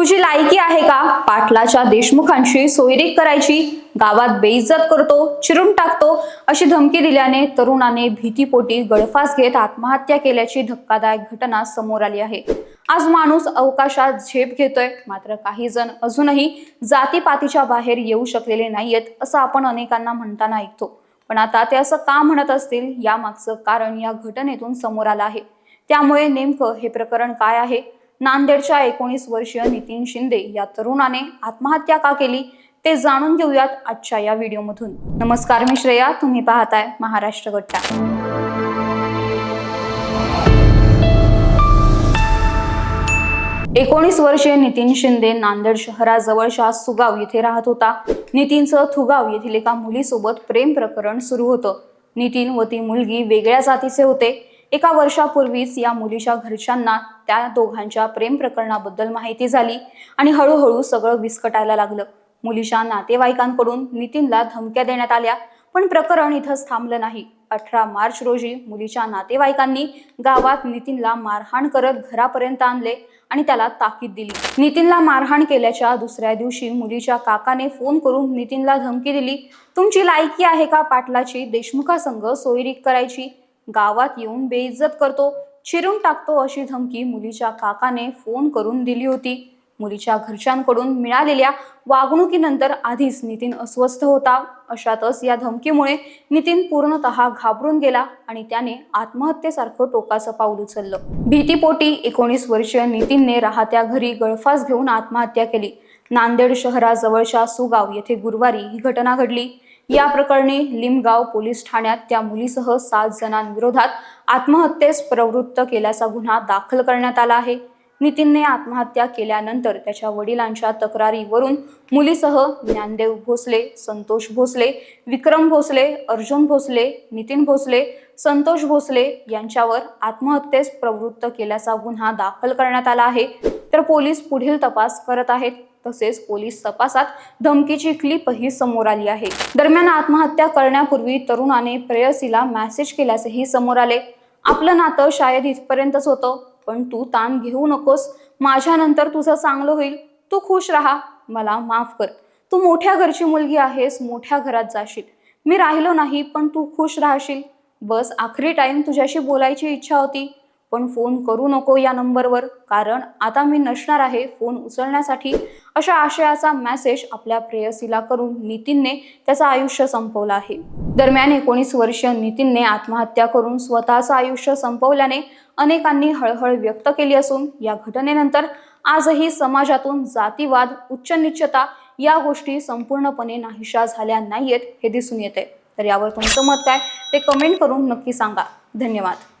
तुझी लायकी आहे का? पाटलाच्या देशमुखांशी सोयरीक करायची. गावात बेइज्जत करतो चिरून टाकतो. अशी धमकी दिल्याने तरुणाने भीतीपोटी गळफास घेत आत्महत्या केल्याची धक्कादायक घटना समोर आली आहे. आज माणूस अवकाशात झेप घेतोय. मात्र काही जण अजूनही जातीपातीच्या बाहेर येऊ शकलेले नाहीयेत असं आपण अनेकांना म्हणताना ऐकतो. पण आता ते असं का म्हणत असतील? यामागचं कारण या घटनेतून समोर आलं आहे. त्यामुळे नेमकं हे प्रकरण काय आहे? नांदेडच्या एकोणीस वर्षीय नितीन शिंदे या तरुणाने आत्महत्या का केली ते जाणून घेऊयात आजच्या या व्हिडिओमधून. नमस्कार मी श्रेया. तुम्ही पाहताय महाराष्ट्र गट्टा. एकोणीस वर्षीय नितीन शिंदे नांदेड शहराजवळच्या सुगाव येथे राहत होता. नितीनचं थुगाव येथील एका मुलीसोबत प्रेम प्रकरण सुरू होतं. नितीन व ती मुलगी वेगळ्या जातीचे होते. एका वर्षापूर्वीच या मुलीच्या घरच्यांना त्या दोघांच्या प्रेम प्रकरणाबद्दल माहिती झाली आणि हळूहळू सगळं विस्कटायला लागलं. मुलीच्या नातेवाईकांकडून नितीनला धमक्या देण्यात आल्या पण प्रकरण इथंच थांबलं नाही. अठरा मार्च रोजी मुलीच्या नातेवाईकांनी गावात नितीनला मारहाण करत घरापर्यंत आणले आणि त्याला ताकीद दिली. नितीनला मारहाण केल्याच्या दुसऱ्या दिवशी मुलीच्या काकाने फोन करून नितीनला धमकी दिली तुमची लायकी आहे का पाटलाची? देशमुखासंग सोयरीक करायची. गावात येऊन बेइज्जत करतो. चिरून टाकतो अशी धमकी मुलीच्या काकाने फोन करून दिली होती. मुलीच्या घरच्यांकडून मिळालेल्या वागणुकीनंतर आधीच नितीन अस्वस्थ होता. अशातच या धमकीमुळे नितीन पूर्णतः घाबरून गेला आणि त्याने आत्महत्येसारखं टोकाचं पाऊल उचललं. भीतीपोटी एकोणीस वर्षीय नितीनने राहत्या घरी गळफास घेऊन आत्महत्या केली. नांदेड शहराजवळच्या सुगाव येथे गुरुवारी ही घटना घडली. या प्रकरणी लिमगाव पोलीस ठाण्यात त्या मुलीसह सात जणांविरोधात आत्महत्येस प्रवृत्त केल्याचा गुन्हा दाखल करण्यात आला आहे. नितीनने आत्महत्या केल्यानंतर त्याच्या वडिलांच्या तक्रारीवरून मुलीसह ज्ञानदेव भोसले संतोष भोसले विक्रम भोसले अर्जुन भोसले नितीन भोसले संतोष भोसले यांच्यावर आत्महत्येस प्रवृत्त केल्याचा गुन्हा दाखल करण्यात आला आहे. तर पोलीस पुढील तपास करत आहेत. तसेच पोलीस तपासात धमकीची क्लिपही समोर आली आहे. दरम्यान आत्महत्या करण्यापूर्वी तरुणाने प्रेयसीला मेसेज केल्याचेही समोर आले. आपलं नातं शायद इथपर्यंतच होतं पण तू ताण घेऊ नकोस. माझ्यानंतर तुझं चांगलं होईल. तू खुश राहा. मला माफ कर. तू मोठ्या घरची मुलगी आहेस मोठ्या घरात जाशील. मी राहिलो नाही पण तू खुश राहशील. बस आखरी टाइम तुझ्याशी बोलायची इच्छा होती. पण फोन करू नको या नंबरवर कारण आता मी नसणार आहे फोन उचलण्यासाठी. अशा आशयाचा मेसेज आपल्या प्रेयसीला करून नितीनने त्याचं आयुष्य संपवलं आहे. दरम्यान एकोणीस वर्षीय नितीनने आत्महत्या करून स्वतःचं आयुष्य संपवल्याने अनेकांनी हळहळ व्यक्त केली असून या घटनेनंतर आजही समाजातून जातीवाद उच्च निश्चता या गोष्टी संपूर्णपणे नाहीशा झाल्या नाहीयेत हे दिसून येते तर यावर तुमचं मत काय? ते कमेंट करून नक्की सांगा. धन्यवाद.